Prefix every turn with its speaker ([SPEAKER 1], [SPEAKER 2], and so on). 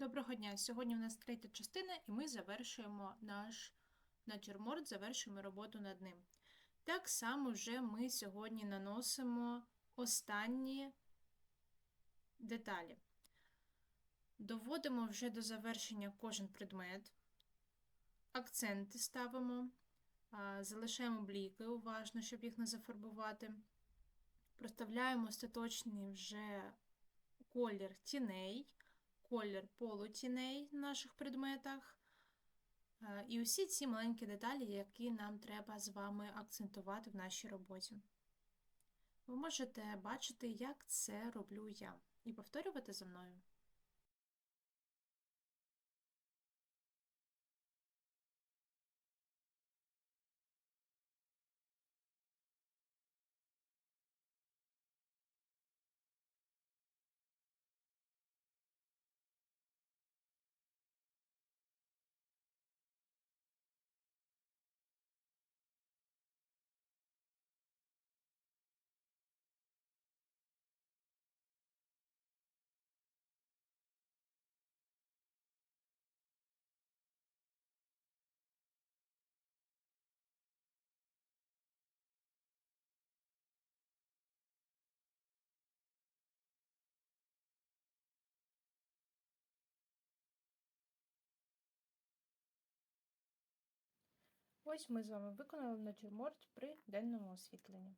[SPEAKER 1] Доброго дня! Сьогодні у нас третя частина, і ми завершуємо наш натюрморт, завершуємо роботу над ним. Так само вже ми сьогодні наносимо останні деталі. Доводимо вже до завершення кожен предмет, акценти ставимо, залишаємо бліки уважно, щоб їх не зафарбувати. Проставляємо остаточний вже колір тіней колір полутіней в наших предметах. І усі ці маленькі деталі, які нам треба з вами акцентувати в нашій роботі. Ви можете бачити, як це роблю я, і повторювати за мною. Ось ми з вами виконали натюрморт при денному освітленні.